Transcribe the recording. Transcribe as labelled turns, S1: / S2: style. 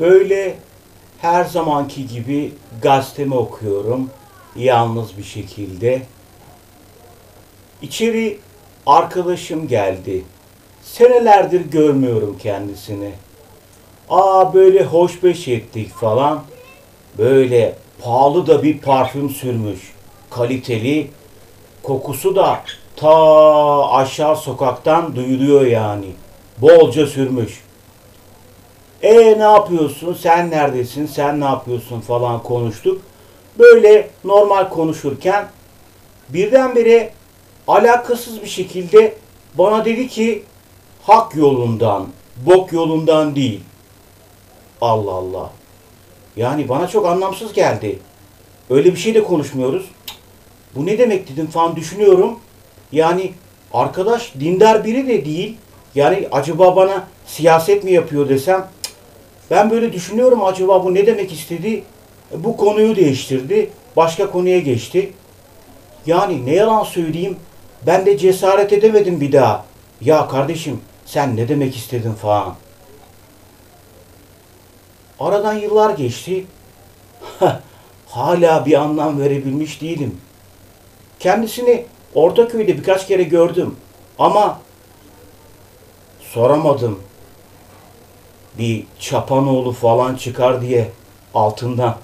S1: Böyle her zamanki gibi gazetemi okuyorum. Yalnız bir şekilde. İçeri arkadaşım geldi. Senelerdir görmüyorum kendisini. Aa böyle hoşbeş ettik falan. Böyle pahalı da bir parfüm sürmüş. Kaliteli. Kokusu da ta aşağı sokaktan duyuluyor yani. Bolca sürmüş. E ne yapıyorsun? Sen neredesin? Sen ne yapıyorsun falan konuştuk. Böyle normal konuşurken birdenbire alakasız bir şekilde bana dedi ki hak yolundan, bok yolundan değil. Allah Allah. Yani bana çok anlamsız geldi. Öyle bir şey de konuşmuyoruz. Bu ne demek dedim falan düşünüyorum. Yani arkadaş dindar biri de değil. Yani acaba bana siyaset mi yapıyor desem. Ben böyle düşünüyorum acaba bu ne demek istedi? E, Bu konuyu değiştirdi. Başka konuya geçti. Yani ne yalan söyleyeyim. Ben de cesaret edemedim bir daha. Ya kardeşim sen ne demek istedin falan. Aradan yıllar geçti. Hala bir anlam verebilmiş değilim. Kendisini Ortaköy'de birkaç kere gördüm. Ama soramadım. Bir çapanoğlu falan çıkar diye altından.